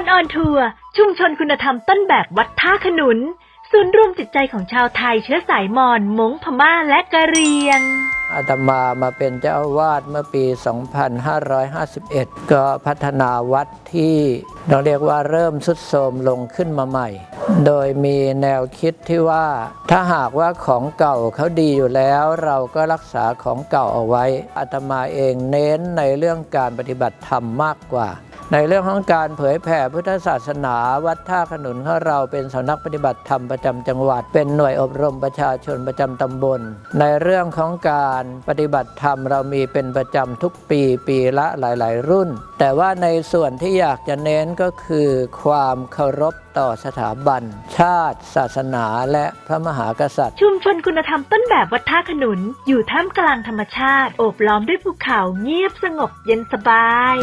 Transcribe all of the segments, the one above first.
อนออนทัวร์ชุมชนคุณธรรมต้นแบบวัดท่าขนุน ศูนย์รวมจิตใจของชาวไทยเชื้อสายมอญมงพม่าและกะเหรียง อาตมามาเป็นเจ้าอาวาสเมื่อปี 2551 ก็พัฒนาวัดที่เราเรียกว่าเริ่มสุดโทรมลงขึ้นมาใหม่ โดยมีแนวคิดที่ว่าถ้าหากว่าของเก่าเขาดีอยู่แล้ว เราก็รักษาของเก่าเอาไว้อาตมาเองเน้นในเรื่องการปฏิบัติธรรมมากกว่า ในเรื่องของการเผยแผ่พุทธศาสนา วัดท่าขนุนของเราเป็นสำนักปฏิบัติธรรมประจำจังหวัด เป็นหน่วยอบรมประชาชนประจำตำบล ในเรื่องของการปฏิบัติธรรมเรามีเป็นประจำทุกปีปีละหลาย ๆ รุ่น แต่ว่าในส่วนที่อยากจะเน้นก็คือ ความเคารพต่อสถาบัน ชาติ ศาสนา และพระมหากษัตริย์ ชุมชนคุณธรรมต้นแบบวัดท่าขนุน อยู่ท่ามกลางธรรมชาติ โอบล้อมด้วยภูเขาเงียบสงบเย็นสบาย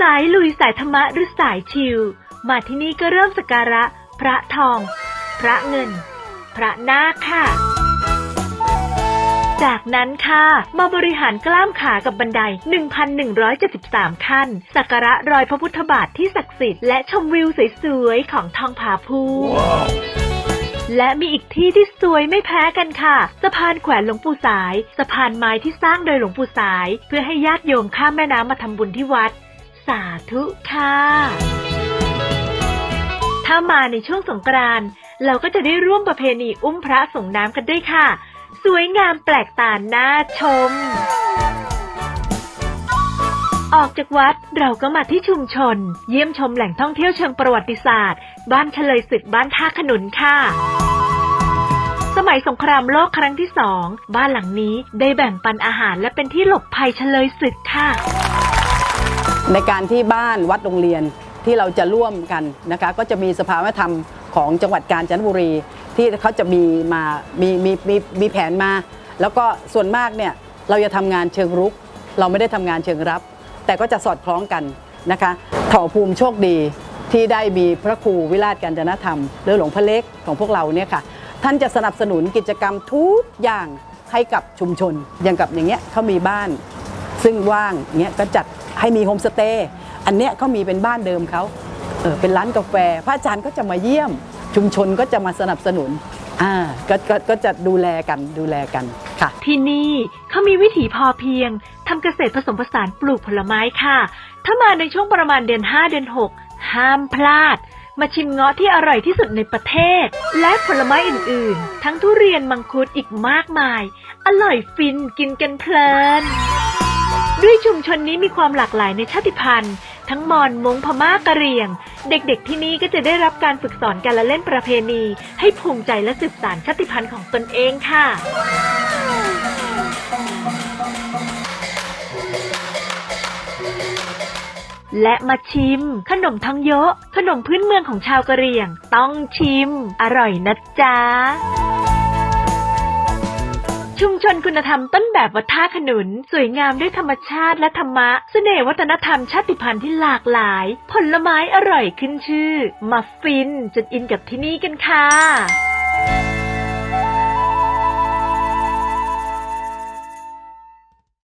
สายลุยสายธรรมะหรือสายชิลมาที่นี่ก็เริ่มสักการะ พระทอง พระเงิน พระนาคค่ะ จากนั้นค่ะ มาบริหารกล้ามขากับบันได 1,173 ขั้น สักการะรอยพระพุทธบาทที่ศักดิ์สิทธิ์และชมวิวสวยๆ ของทองผาภูมิและมีอีกที่ที่สวยไม่แพ้กันค่ะ สะพานแขวนหลวงปู่สาย สะพานไม้ที่สร้างโดยหลวงปู่สาย เพื่อให้ญาติโยมข้ามแม่น้ำมาทำบุญที่วัด สาธุค่ะ ถ้ามาในช่วงสงกรานต์เราก็จะได้ร่วมประเพณีอุ้มพระส่งน้ำกันด้วยค่ะ สวยงามแปลกตาน่าชม ออกจากวัดเราก็มาที่ชุมชน เยี่ยมชมแหล่งท่องเที่ยวเชิงประวัติศาสตร์ บ้านเฉลยศึกบ้านท่าขนุนค่ะสมัยสงครามโลกครั้งที่สอง บ้านหลังนี้ได้แบ่งปันอาหารและเป็นที่หลบภัยเฉลยศึกค่ะ ในการที่บ้านวัดโรงเรียนที่เราจะร่วมกันนะคะก็จะมีสภาวัฒนธรรมของจังหวัดกาญจนบุรี ที่เขาจะมีมามีมีมีมีแผนมา แล้วก็ส่วนมากเนี่ยเราจะทำงานเชิงรุก เราไม่ได้ทำงานเชิงรับ แต่ก็จะสอดคล้องกันนะคะเถ่อภูมิโชคดีที่ได้มีพระครูวิราชการจนธรรมหรือหลวงพ่อเล็กของพวกเราเนี่ยค่ะท่านจะสนับสนุนกิจกรรมทุกอย่างให้กับชุมชนอย่างกับอย่างเงี้ยเขามีบ้านซึ่งว่างเงี้ยก็จัด ให้มีโฮมสเตย์อันเนี้ยเขามีเป็นบ้านเดิมเขาเออเป็นร้านกาแฟ พระอาจารย์ก็จะมาเยี่ยม ชุมชนก็จะมาสนับสนุนอ่าก็ก็ก็จะดูแลกันดูแลกันค่ะ ที่นี่เขามีวิถีพอเพียงทำเกษตรผสมผสานปลูกผลไม้ค่ะ ถ้ามาในช่วงประมาณเดือน 5 เดือน 6 ห้ามพลาด มาชิมเงาะที่อร่อยที่สุดในประเทศ และผลไม้อื่น ๆ ทั้งทุเรียนมังคุดอีกมากมาย อร่อยฟินกินกันเพลิน ด้วยชุมชนนี้มีความหลากหลายในชาติพันธุ์ ทั้งมอญมงพม่ากะเหรี่ยง เด็กๆที่นี่ก็จะได้รับการฝึกสอนการละเล่นประเพณี ให้ภูมิใจและสืบสานชาติพันธุ์ของตนเองค่ะ และมาชิม ขนมทั้งโยะขนมพื้นเมืองของชาวกะเหรี่ยง ต้องชิม อร่อยนะจ๊ะ ชุมชนคุณธรรมต้นแบบวัฒนขนุน สวยงามด้วยธรรมชาติและธรรมะเสน่ห์วัฒนธรรมชาติพันธุ์ที่หลากหลาย ผลไม้อร่อยขึ้นชื่อ มาฟินจนอินกับที่นี่กันค่ะ